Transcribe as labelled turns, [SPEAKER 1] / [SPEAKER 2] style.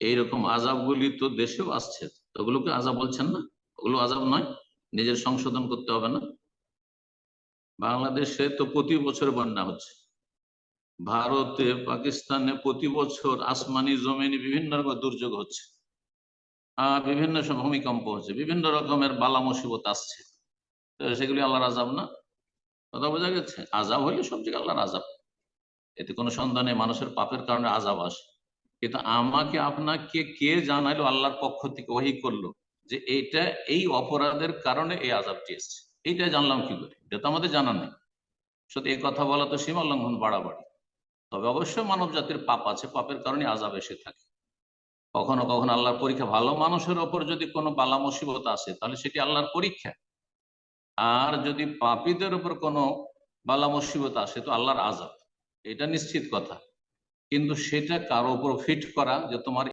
[SPEAKER 1] এইরকম আজাবগুলি তো দেশেও আসছে ওগুলোকে আজাব বলছেন না? ওগুলো আজাব নয়, নিজের সংশোধন করতে হবে না। বাংলাদেশে তো প্রতি বছর বন্যা হচ্ছে। ভারতে, পাকিস্তানে প্রতি বছর আসমানি জমিনি বিভিন্ন রকম দুর্যোগ হচ্ছে। বিভিন্ন ভূমিকম্প হচ্ছে, বিভিন্ন রকমের বালা মুসিবত আসছে। সেগুলি আল্লাহর আজাব না? কথা বোঝা গেছে? আজাব হলে সব জায়গায় আল্লাহর আজাব এতে কোনো সন্ধানে মানুষের পাপের কারণে আজাব আসে। কিন্তু আমাকে আপনাকে কে জানাইলো? আল্লাহর পক্ষ থেকে ওহি করল যে এইটা এই অপরাধের কারণে এই আজাবটি এসছে। এইটা জানলাম কি করে? এটা তো আমাদের জানা নেই। শুধু এই কথা বলা তো সীমা লঙ্ঘন বাড়াবাড়ি। তবে অবশ্যই মানব জাতির পাপ আছে, পাপের কারণে আজাব এসে থাকে। কখনো কখনো আল্লাহর পরীক্ষা, ভালো মানুষের ওপর যদি কোনো বালা মুসিবত আসে, তাহলে সেটি আল্লাহর পরীক্ষা। আর যদি পাপীদের উপর কোনো বালা মুসিবত আসে, তো আল্লাহর আজাব এটা নিশ্চিত কথা। কিন্তু সেটা কারও উপর ফিট করা যে তোমার